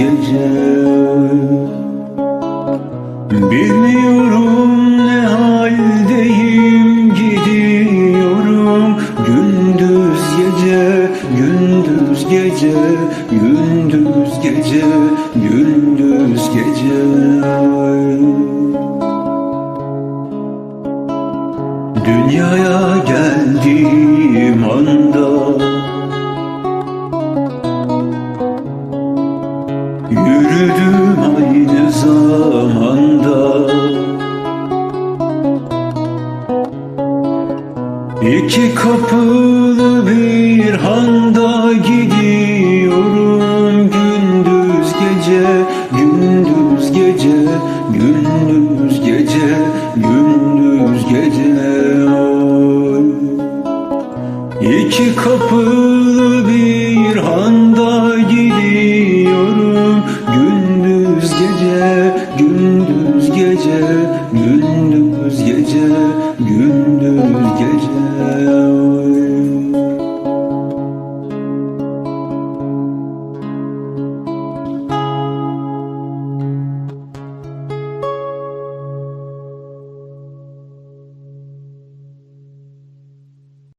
gece. Bilmiyorum ne haldeyim Gidiyorum gündüz gece Gündüz gece Gündüz gece Gündüz gece. Dünyaya geldiğim anda Yürüdüm aynı zamanda İki kapılı bir handa gidiyorum Gündüz gece, gündüz gece, gündüz gece, gündüz gece oy. İki kapı